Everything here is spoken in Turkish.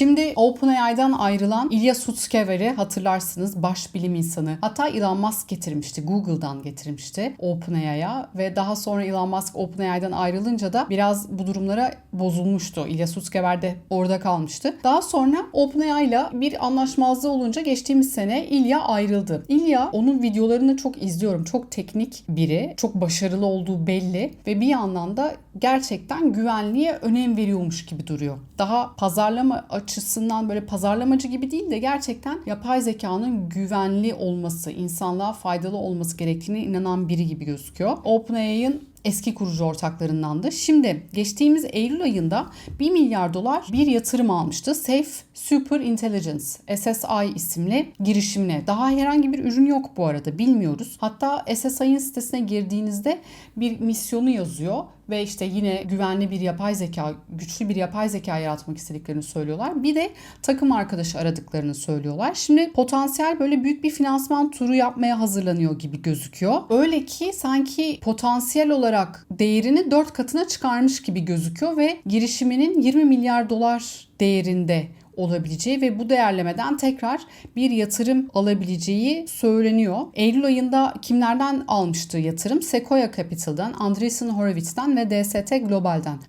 Şimdi OpenAI'dan ayrılan Ilya Sutskever'i hatırlarsınız baş bilim insanı. Hatta Elon Musk getirmişti. Google'dan getirmişti OpenAI'ya ve daha sonra Elon Musk OpenAI'dan ayrılınca da biraz bu durumlara bozulmuştu. Ilya Sutskever de orada kalmıştı. Daha sonra OpenAI ile bir anlaşmazlığı olunca geçtiğimiz sene Ilya ayrıldı. Ilya onun videolarını çok izliyorum. Çok teknik biri. Çok başarılı olduğu belli ve bir yandan da gerçekten güvenliğe önem veriyormuş gibi duruyor. Daha pazarlama açısından böyle pazarlamacı gibi değil de gerçekten yapay zekanın güvenli olması, insanlığa faydalı olması gerektiğine inanan biri gibi gözüküyor. OpenAI'ın eski kurucu ortaklarındandı. Şimdi geçtiğimiz Eylül ayında 1 milyar dolar bir yatırım almıştı. Safe Super Intelligence SSI isimli girişimine. Daha herhangi bir ürün yok bu arada bilmiyoruz. Hatta SSI'nin sitesine girdiğinizde bir misyonu yazıyor ve işte yine güvenli bir yapay zeka, güçlü bir yapay zeka yaratmak istediklerini söylüyorlar. Bir de takım arkadaşı aradıklarını söylüyorlar. Şimdi potansiyel böyle büyük bir finansman turu yapmaya hazırlanıyor gibi gözüküyor. Öyle ki sanki potansiyel olarak değerini 4 katına çıkarmış gibi gözüküyor ve girişiminin 20 milyar dolar değerinde olabileceği ve bu değerlemeden tekrar bir yatırım alabileceği söyleniyor. Eylül ayında kimlerden almıştı yatırım? Sequoia Capital'dan, Andreessen Horowitz'ten ve DST Global'den.